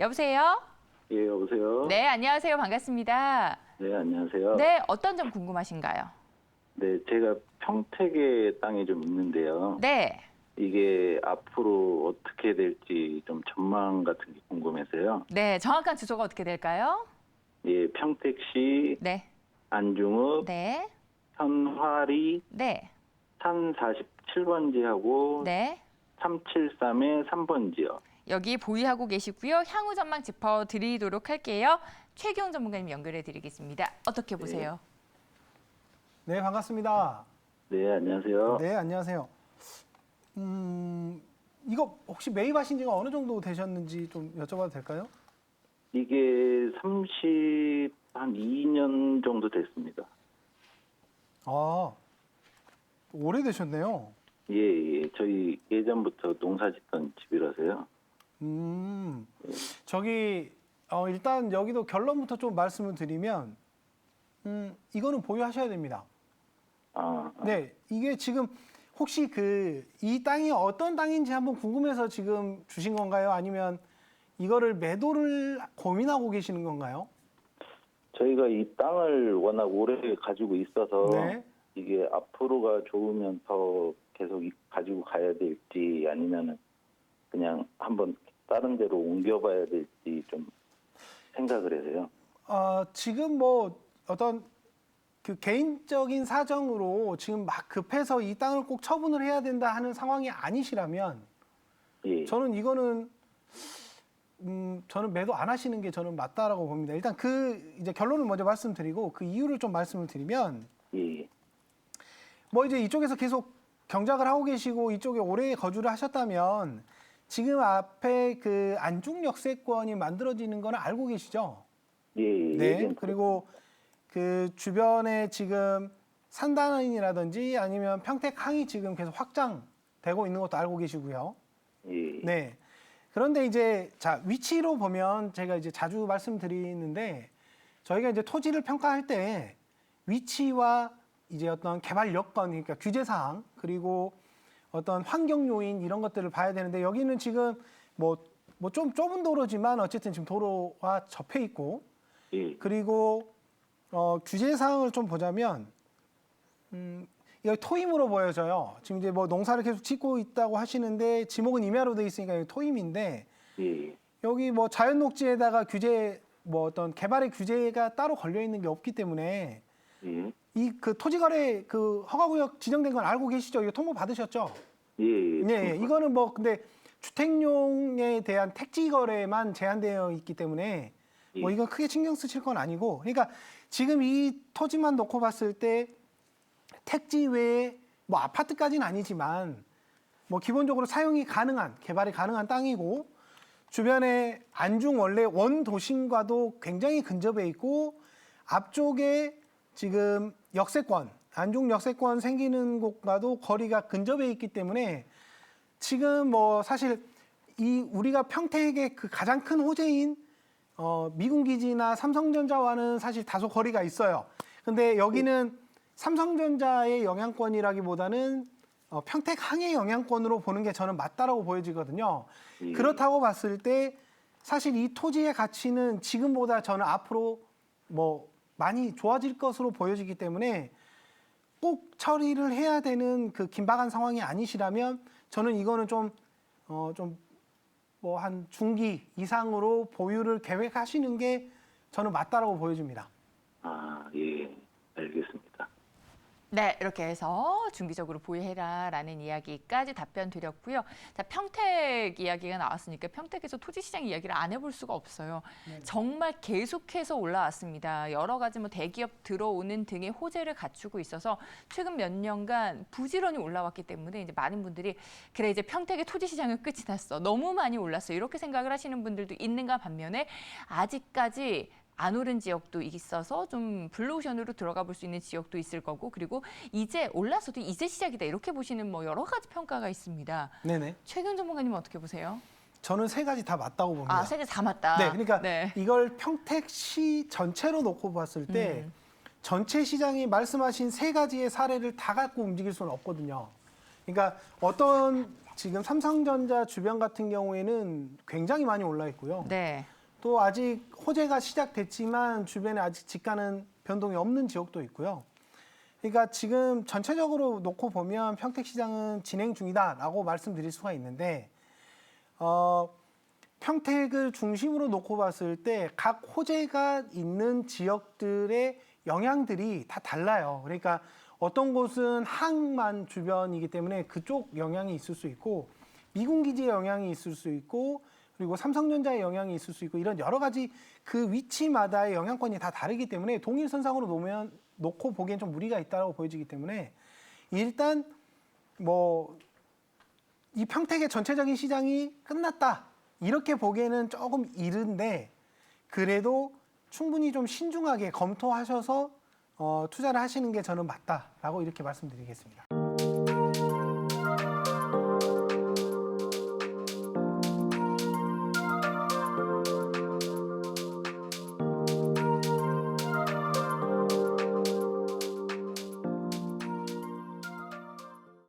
여보세요? 예, 여보세요? 네, 안녕하세요. 반갑습니다. 네, 안녕하세요. 네, 어떤 점 궁금하신가요? 네, 제가 평택에 땅이 좀 있는데요. 네. 이게 앞으로 어떻게 될지 좀 전망 같은 게 궁금해서요. 네, 정확한 주소가 어떻게 될까요? 예, 평택시 네. 안중읍 네. 현화리 네. 산 47번지하고 네. 373의 3번지요. 여기 보유하고 계시고요. 향후 전망 짚어 드리도록 할게요. 최기용 전문가님 연결해 드리겠습니다. 어떻게 보세요? 네, 반갑습니다. 네, 안녕하세요. 네, 안녕하세요. 음, 이거 혹시 매입하신 지가 어느 정도 되셨는지 좀 여쭤봐도 될까요? 이게 30, 한 2년 정도 됐습니다. 아, 오래되셨네요. 예, 예. 저희 예전부터 농사 짓던 집이라서요. 음, 저기, 어, 일단 여기도 결론부터 좀 말씀을 드리면, 음, 이거는 보유하셔야 됩니다. 아, 아, 네, 이게 지금 혹시 그, 이 땅이 어떤 땅인지 한번 궁금해서 지금 주신 건가요? 아니면 이거를 매도를 고민하고 계시는 건가요? 저희가 이 땅을 워낙 오래 가지고 있어서 네. 이게 앞으로가 좋으면 더 계속 이- 가지고 가야 될지 아니면은 그냥 한번 다른 데로 옮겨봐야 될지 좀 생각을 해서요. 어, 지금 뭐 어떤 그 개인적인 사정으로 지금 막 급해서 이 땅을 꼭 처분을 해야 된다 하는 상황이 아니시라면 예, 저는 이거는 음 저는 매도 안 하시는 게 저는 맞다라고 봅니다. 일단 그 이제 결론을 먼저 말씀드리고 그 이유를 좀 말씀을 드리면 예, 뭐 이제 이쪽에서 계속 경작을 하고 계시고 이쪽에 오래 거주를 하셨다면 지금 앞에 그 안중 역세권이 만들어지는 거는 알고 계시죠? 예, 예. 네. 얘기는 그리고 그 주변에 지금 산단이라든지 아니면 평택항이 지금 계속 확장되고 있는 것도 알고 계시고요. 예, 네. 그런데 이제 자 위치로 보면 제가 이제 자주 말씀드리는데 저희가 이제 토지를 평가할 때 위치와 이제 어떤 개발 여건 그러니까 규제 사항 그리고 어떤 환경 요인 이런 것들을 봐야 되는데 여기는 지금 뭐 뭐 좀 좁은 도로지만 어쨌든 지금 도로와 접해 있고 예, 그리고 어, 규제 사항을 좀 보자면 음, 이거 토임으로 보여져요. 지금 이제 뭐 농사를 계속 짓고 있다고 하시는데 지목은 임야로 돼 있으니까 이거 토임인데 예, 여기 뭐 자연 녹지에다가 규제 뭐 어떤 개발의 규제가 따로 걸려 있는 게 없기 때문에 예, 이 그 토지거래 그 허가구역 지정된 건 알고 계시죠? 이거 통보 받으셨죠? 예, 예. 네, 예. 이거는 뭐 근데 주택용에 대한 택지 거래만 제한되어 있기 때문에 뭐 예. 이건 크게 신경 쓰실 건 아니고 그러니까 지금 이 토지만 놓고 봤을 때 택지 외에 뭐 아파트까지는 아니지만 뭐 기본적으로 사용이 가능한 개발이 가능한 땅이고 주변에 안중 원래 원 도심과도 굉장히 근접해 있고 앞쪽에 지금 역세권 안중 역세권 생기는 곳과도 거리가 근접해 있기 때문에 지금 뭐 사실 이 우리가 평택의 그 가장 큰 호재인 어, 미군 기지나 삼성전자와는 사실 다소 거리가 있어요. 근데 여기는 삼성전자의 영향권이라기보다는 어, 평택항의 영향권으로 보는 게 저는 맞다라고 보여지거든요. 예. 그렇다고 봤을 때 사실 이 토지의 가치는 지금보다 저는 앞으로 뭐 많이 좋아질 것으로 보여지기 때문에 꼭 처리를 해야 되는 그 긴박한 상황이 아니시라면 저는 이거는 좀 어 좀 뭐 한 중기 이상으로 보유를 계획하시는 게 저는 맞다라고 보여집니다. 아, 예, 알겠습니다. 네, 이렇게 해서 중기적으로 보유해라라는 이야기까지 답변 드렸고요. 자, 평택 이야기가 나왔으니까 평택에서 토지 시장 이야기를 안 해볼 수가 없어요. 정말 계속해서 올라왔습니다. 여러 가지 뭐 대기업 들어오는 등의 호재를 갖추고 있어서 최근 몇 년간 부지런히 올라왔기 때문에 이제 많은 분들이 그래 이제 평택의 토지 시장은 끝이 났어. 너무 많이 올랐어. 이렇게 생각을 하시는 분들도 있는가 반면에 아직까지 안 오른 지역도 있어서 좀 블루오션으로 들어가 볼 수 있는 지역도 있을 거고 그리고 이제 올라서도 이제 시작이다 이렇게 보시는 뭐 여러 가지 평가가 있습니다. 네네. 최근 전문가님은 어떻게 보세요? 저는 세 가지 다 맞다고 봅니다. 아, 세대 다 맞다. 네, 그러니까 네. 이걸 평택시 전체로 놓고 봤을 때 음. 전체 시장이 말씀하신 세 가지의 사례를 다 갖고 움직일 수는 없거든요. 그러니까 어떤 지금 삼성전자 주변 같은 경우에는 굉장히 많이 올라 있고요. 네. 또 아직 호재가 시작됐지만 주변에 아직 집가는 변동이 없는 지역도 있고요. 그러니까 지금 전체적으로 놓고 보면 평택 시장은 진행 중이다라고 말씀드릴 수가 있는데 어, 평택을 중심으로 놓고 봤을 때 각 호재가 있는 지역들의 영향들이 다 달라요. 그러니까 어떤 곳은 항만 주변이기 때문에 그쪽 영향이 있을 수 있고 미군 기지의 영향이 있을 수 있고 그리고 삼성전자의 영향이 있을 수 있고 이런 여러 가지 그 위치마다의 영향권이 다 다르기 때문에 동일 선상으로 놓으면 놓고 보기엔 좀 무리가 있다고 보여지기 때문에 일단 뭐 이 평택의 전체적인 시장이 끝났다 이렇게 보기에는 조금 이른데 그래도 충분히 좀 신중하게 검토하셔서 어, 투자를 하시는 게 저는 맞다라고 이렇게 말씀드리겠습니다.